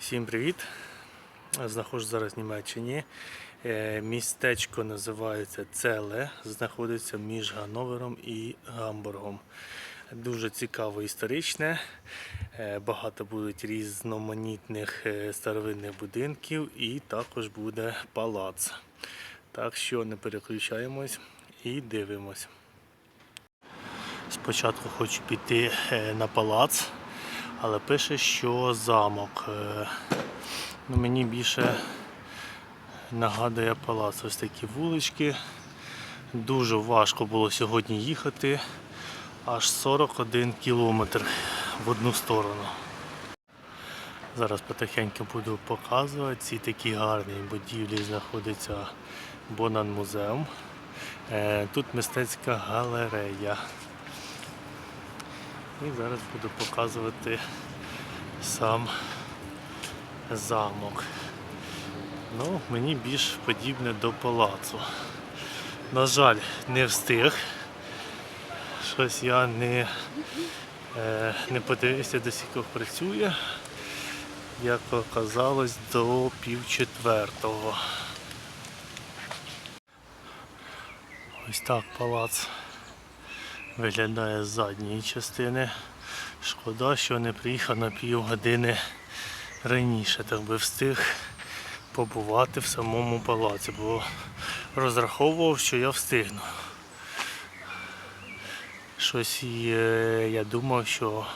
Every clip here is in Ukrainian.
Всім привіт! Знаходжусь зараз в Німеччині. Е, Містечко називається Целе, знаходиться між Ганновером і Гамбургом. Дуже цікаво історичне. Е, Багато будуть різноманітних е, старовинних будинків і також буде палац. Так що не переключаємось і дивимось. Спочатку хочу піти на палац, але пише, що замок. Е, Ну, мені більше нагадує палац. Ось такі вулички. Дуже важко було сьогодні їхати. Аж 41 кілометр в одну сторону. Зараз потихеньку буду показувати. Ці такі гарні будівлі знаходиться Бонан музеум. Е, Тут мистецька галерея. І зараз буду показувати сам замок. Ну, мені більш подібне до палацу. На жаль, не встиг. Щось я не, е, не подивився, до скільки працює. Як оказалось, до пів четвертого. Ось так палац виглядає з задньої частини. Шкода, що не приїхав на півгодини раніше, так би встиг побувати в самому палаці, бо розраховував, що я встигну. Щось я думав, що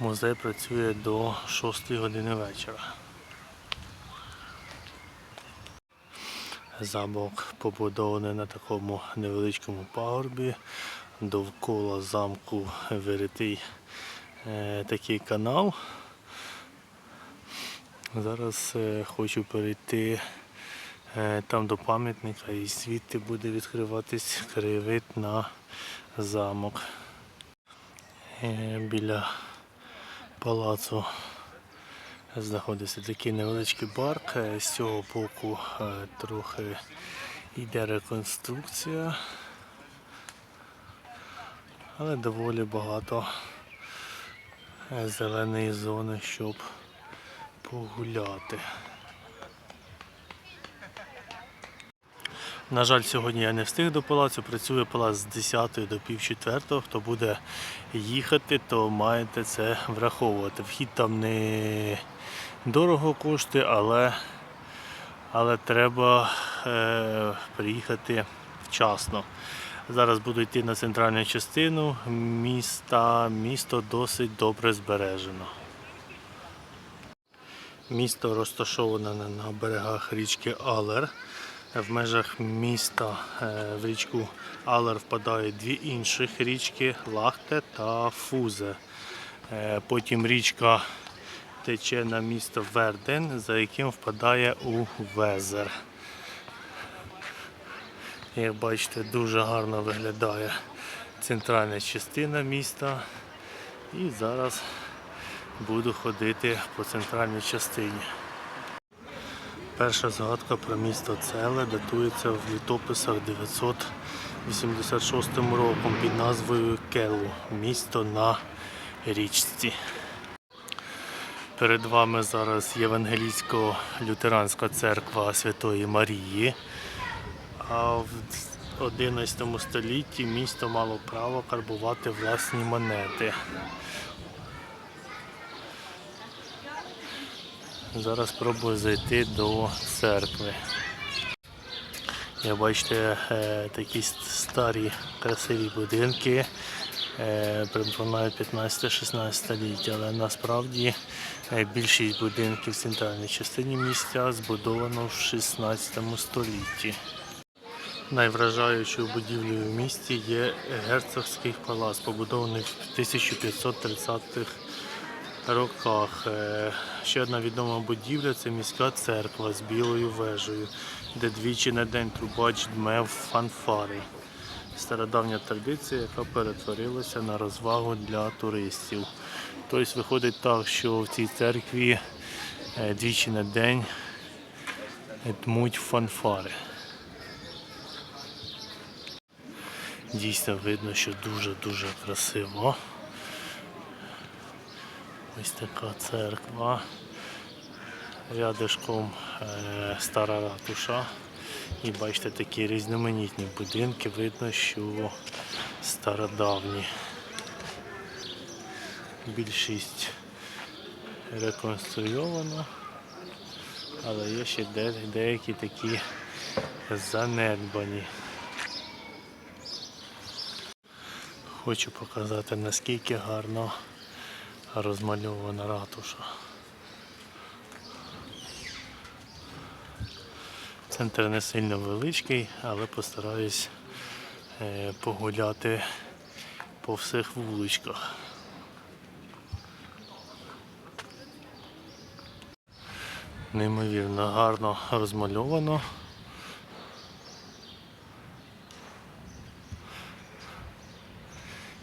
музей працює до 6 години вечора. Замок побудований на такому невеличкому пагорбі. Довкола замку виритий е, такий канал. Зараз е, хочу перейти е, там до пам'ятника і звідти буде відкриватись краєвид на замок. Біля палацу знаходиться такий невеличкий барк. Е, З цього боку трохи йде реконструкція, але доволі багато е, зеленої зони, щоб погуляти. На жаль, сьогодні я не встиг до палацу. Працює палац з 10 до пів четвертого. Хто буде їхати, то маєте це враховувати. Вхід там не дорого коштує, але, але треба е, приїхати вчасно. Зараз буду йти на центральну частину міста. Місто досить добре збережено. Місто розташоване на берегах річки Алер. В межах міста е, в річку Алер впадають дві інших річки Лахте та Фузе. Е, Потім річка тече на місто Верден, за яким впадає у Везер. Як бачите, дуже гарно виглядає центральна частина міста. І зараз буду ходити по центральній частині. Перша згадка про місто Целе датується в літописах 986 роком під назвою Келу місто на річці. Перед вами зараз Євангелійсько-лютеранська церква Святої Марії. А в 11 столітті місто мало право карбувати власні монети. Зараз спробую зайти до церкви. Як бачите, е, такі старі красиві будинки е, припоминають 15-16 століття, але насправді е, більшість будинків в центральній частині місця збудовано в 16 столітті. Найвражаючою будівлею в місті є герцогський палац, побудований в 1530-х роках. Е, Ще одна відома будівля це міська церква з білою вежею, де двічі на день трубач дме в фанфари. Стародавня традиція, яка перетворилася на розвагу для туристів. Тобто виходить так, що в цій церкві е, двічі на день дмуть фанфари. Дійсно видно, що дуже-дуже красиво. Ось така церква. Рядишком е, стара ратуша. І бачите такі різноманітні будинки. Видно, що стародавні. Більшість реконструйовано, але є ще деякі такі занедбані. Хочу показати наскільки гарно розмальована ратуша. Центр не сильно величкий, але постараюсь е, погуляти по всіх вуличках. Неймовірно гарно розмальовано.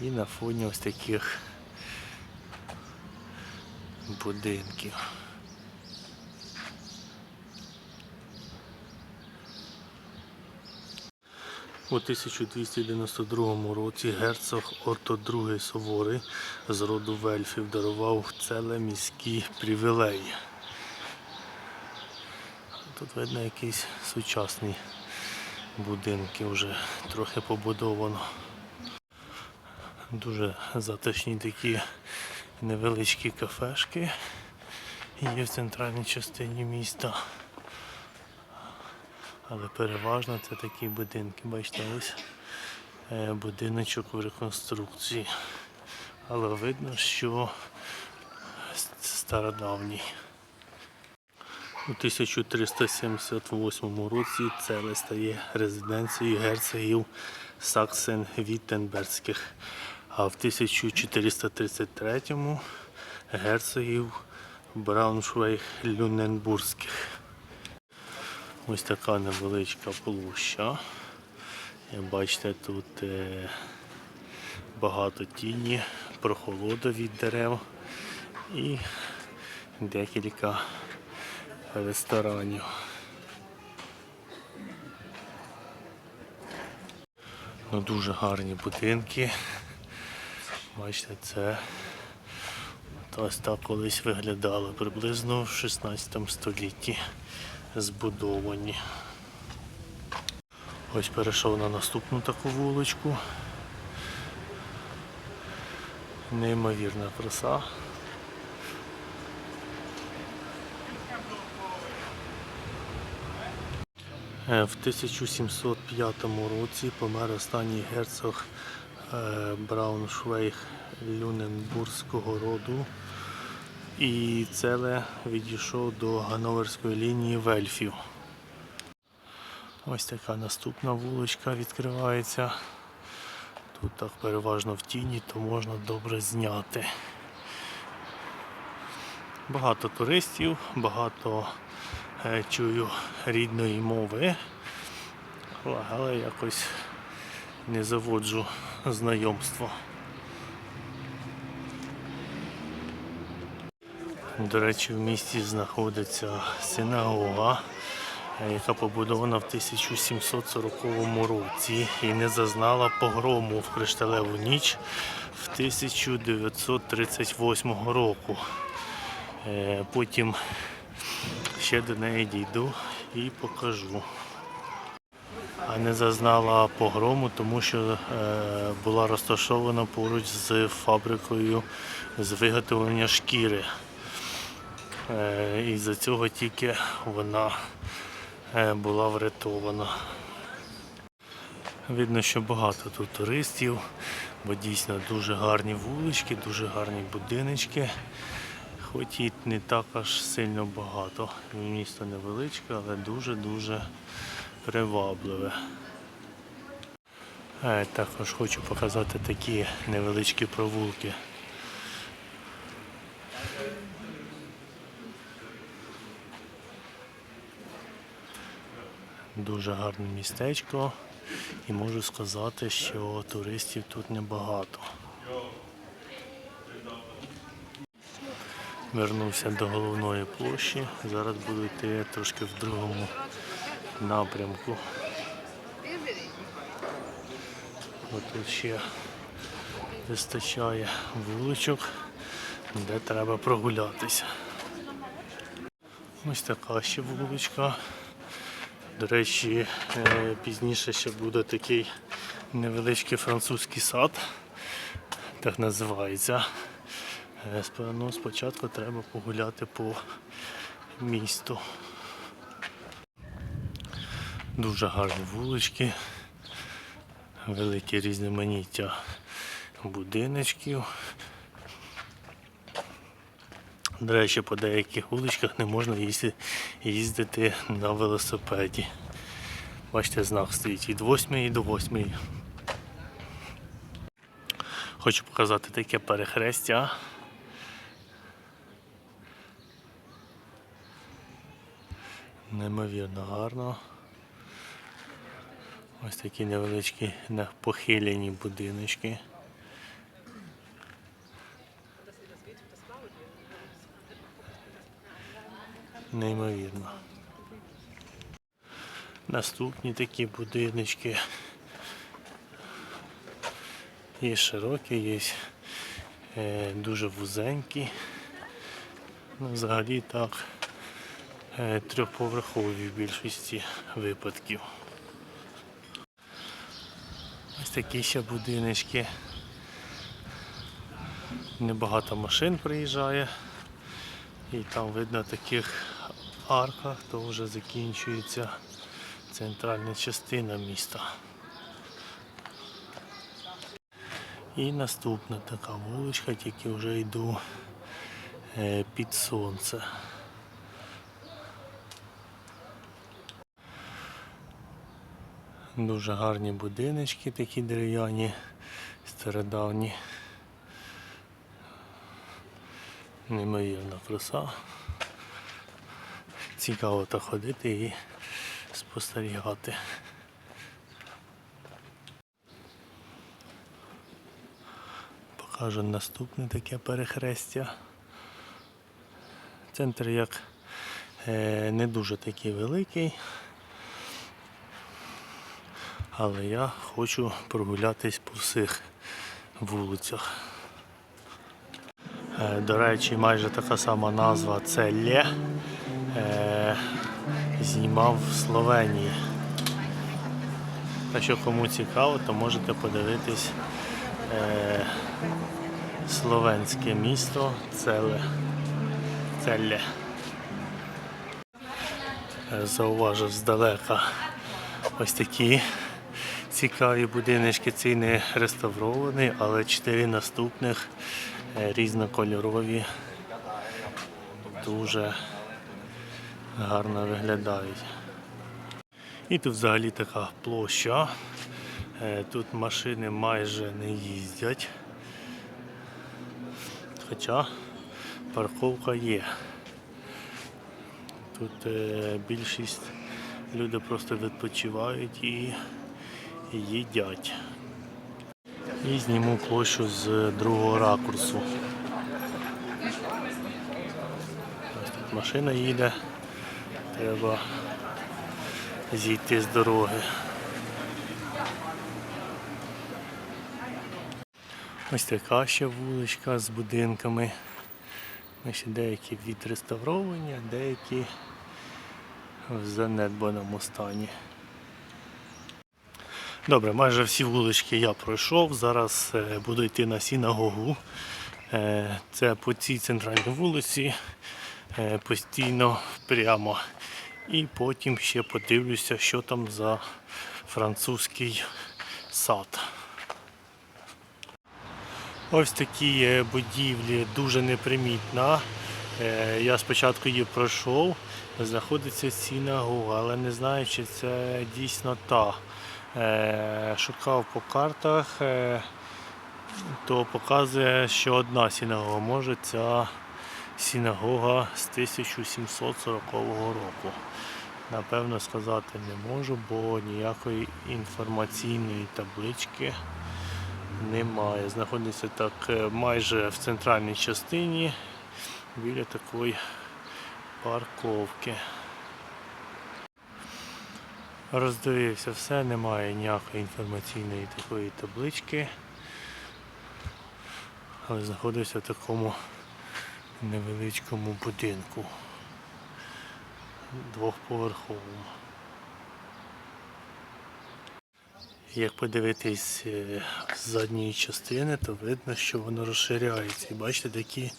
І на фоні ось таких будинків. У 1292 році герцог Орто II Суворий з роду Вельфів дарував ціле міські привілеї. Тут видно якісь сучасні будинки вже трохи побудовано. Дуже затишні такі невеличкі кафешки є в центральній частині міста. Але переважно це такі будинки. Бачите, ось е, будиночок в реконструкції. Але видно, що стародавній. У 1378 році Целе стає резиденцією герцогів Саксен-Віттенберзьких, а в 1433 герцогів Брауншвейг-Люненбурзьких. Ось така невеличка площа. Як бачите, тут е, багато тіні, прохолода від дерев і декілька ресторанів. Ну, дуже гарні будинки. Бачите, це ось так колись виглядало приблизно в 16 столітті збудовані. Ось перейшов на наступну таку вуличку. Неймовірна краса. Е, В 1705 році помер останній герцог Брауншвейг Люненбурзького роду. І Целе відійшов до Ганноверської лінії Вельфів. Ось така наступна вуличка відкривається. Тут так переважно в тіні, то можна добре зняти. Багато туристів, багато е, чую рідної мови, але якось не заводжу знайомство. До речі, в місті знаходиться синагога, яка побудована в 1740 році і не зазнала погрому в кришталеву ніч в 1938 року. Е, Потім ще до неї дійду і покажу. Не зазнала погрому, тому що е, була розташована поруч з фабрикою з виготовлення шкіри. Е, і за цього тільки вона е, була врятована. Видно, що багато тут туристів, бо дійсно дуже гарні вулички, дуже гарні будиночки. Хоч і не так аж сильно багато. Місто невеличке, але дуже-дуже привабливе. Також хочу показати такі невеличкі провулки. Дуже гарне містечко і можу сказати, що туристів тут небагато. Вернувся до головної площі. Зараз буду йти трошки в другому напрямку. От тут ще вистачає вуличок, де треба прогулятися. Ось така ще вуличка. До речі, е, пізніше ще буде такий невеличкий французький сад, так називається. Е, Ну, спочатку треба погуляти по місту. Дуже гарні вулички, велике різноманіття будиночків. До речі, по деяких вуличках не можна їздити на велосипеді. Бачите, знак стоїть від 8 і до 8. Хочу показати таке перехрестя. Неймовірно гарно. Ось такі невеличкі похилені будиночки. Неймовірно. Наступні такі будиночки. Є широкі, є е, дуже вузенькі. Ну, взагалі так е, трьохповерхові в більшості випадків. Такі ще будиночки. Небагато машин приїжджає. І там видно таких арках, то вже закінчується центральна частина міста. І наступна така вуличка, тільки вже йду е, під сонце. Дуже гарні будиночки такі дерев'яні, стародавні. Неймовірна краса. Цікаво так ходити і спостерігати. Покажу наступне таке перехрестя. Центр як е, не дуже такий великий, але я хочу прогулятись по всіх вулицях. Е, До речі, майже така сама назва це Лє. Е, знімав в Словенії. Якщо кому цікаво, то можете подивитись е, словенське місто Целе. Целле. Е, Зауважив здалека ось такі цікаві будиночки. Цей не реставрований, але чотири наступних е, різнокольорові. Дуже гарно виглядають. І тут взагалі така площа. Е, Тут машини майже не їздять. Хоча парковка є. Тут е, більшість люди просто відпочивають і їдять. І зніму площу з другого ракурсу. Тут машина їде. Треба зійти з дороги. Ось така ще вуличка з будинками. Ось деякі відреставровані, деякі в занедбаному стані. Добре, майже всі вулички я пройшов. Зараз е, буду йти на синагогу. Е, Це по цій центральній вулиці е, постійно прямо. І потім ще подивлюся, що там за французький сад. Ось такі будівлі дуже непримітна. Я спочатку її пройшов, знаходиться синагога, але не знаю, чи це дійсно та. Е, Шукав по картах, е, то показує, що одна синагога. Може ця синагога з 1740 року. Напевно сказати не можу, бо ніякої інформаційної таблички немає. Знаходиться так е, майже в центральній частині біля такої парковки. Роздивився все, немає ніякої інформаційної такої таблички. Але знаходився в такому невеличкому будинку. двохповерховому. Як подивитись е, з задньої частини, то видно, що воно розширяється. І бачите, такі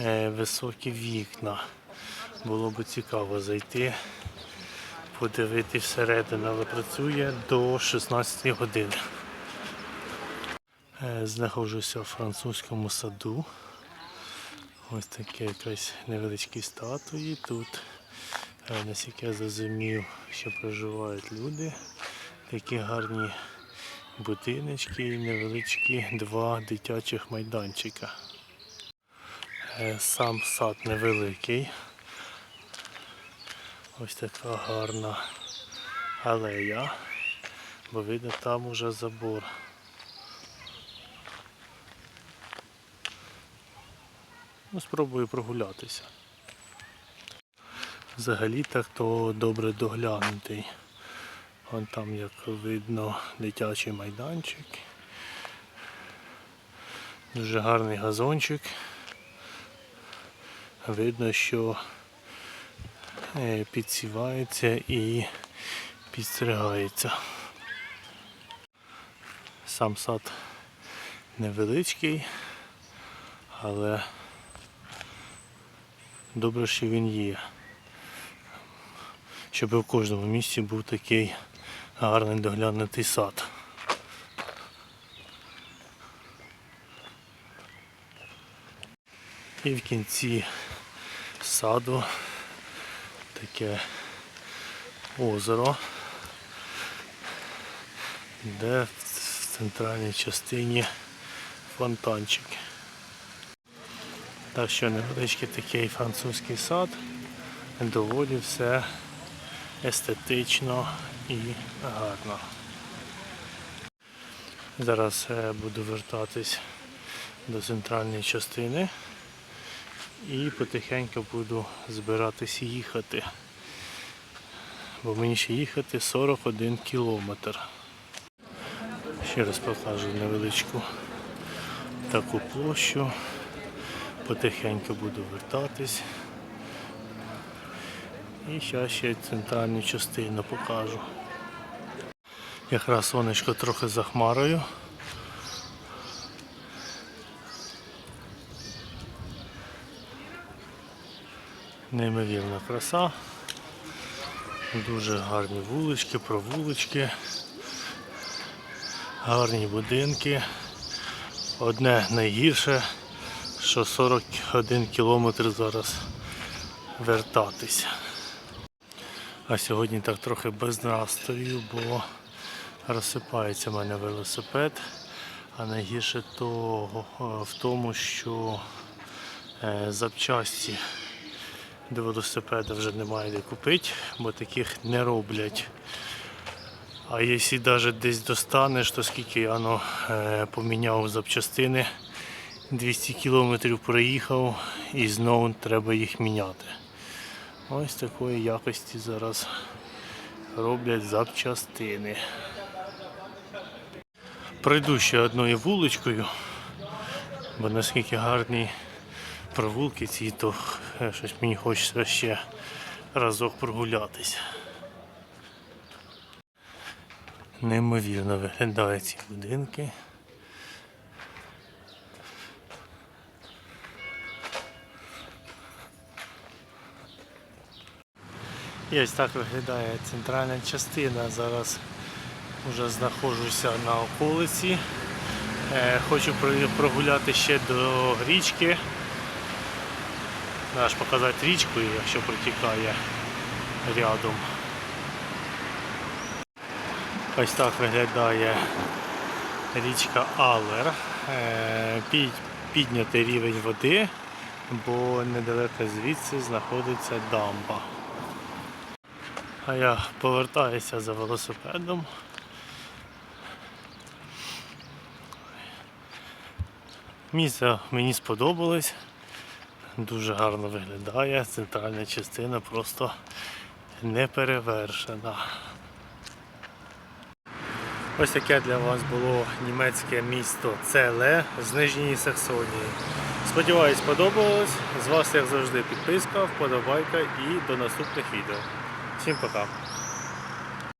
е, високі вікна. Було б цікаво зайти, подивитись всередину, але працює до 16 години. Е, Знаходжуся в французькому саду. Ось такі якась невеличкі статуї тут. Е, Наскільки я зрозумів, що проживають люди. Такі гарні будиночки і невеличкі два дитячих майданчика. Е, Сам сад невеликий. Ось така гарна алея, бо видно там уже забор. Ну, спробую прогулятися. Взагалі так то добре доглянутий. Вон там, як видно, дитячий майданчик. Дуже гарний газончик. Видно, що підсівається і підстригається. Сам сад невеличкий, але добре, що він є. Щоб у кожному місці був такий гарний доглянутий сад. І в кінці саду таке озеро, де в центральній частині фонтанчик. Так що невеличкий такий французький сад, доволі все естетично і гарно. Зараз е, буду вертатись до центральної частини і потихеньку буду збиратись їхати. Бо мені ще їхати 41 кілометр. Ще раз покажу невеличку таку площу. Потихеньку буду вертатись. І зараз ще центральну частину покажу. Якраз сонечко трохи за хмарою. Неймовірна краса. Дуже гарні вулички, провулички, гарні будинки. Одне найгірше, що 41 кілометр зараз вертатися. А сьогодні так трохи без настрою, бо розсипається в мене велосипед. А найгірше того е, в тому, що е, запчасті до велосипеда вже немає де купити, бо таких не роблять. А якщо навіть десь достанеш, то скільки я ну, е, поміняв запчастини, 200 кілометрів проїхав і знову треба їх міняти. Ось такої якості зараз роблять запчастини. Пройду ще одною вуличкою, бо наскільки гарні провулки ці, то е, щось мені хочеться ще разок прогулятися. Неймовірно виглядають ці будинки. І ось так виглядає центральна частина. Зараз вже знаходжуся на околиці. Е, Хочу прогуляти ще до річки. Треба ж показати річку, якщо протікає рядом. Ось так виглядає річка Алер. Е, Піднятий рівень води, бо недалеко звідси знаходиться дамба. А я повертаюся за велосипедом. Місце мені сподобалось. Дуже гарно виглядає. Центральна частина просто не перевершена. Ось таке для вас було німецьке місто Целе з Нижньої Саксонії. Сподіваюсь, сподобалось. З вас, як завжди, підписка, вподобайка і до наступних відео. Всім пока!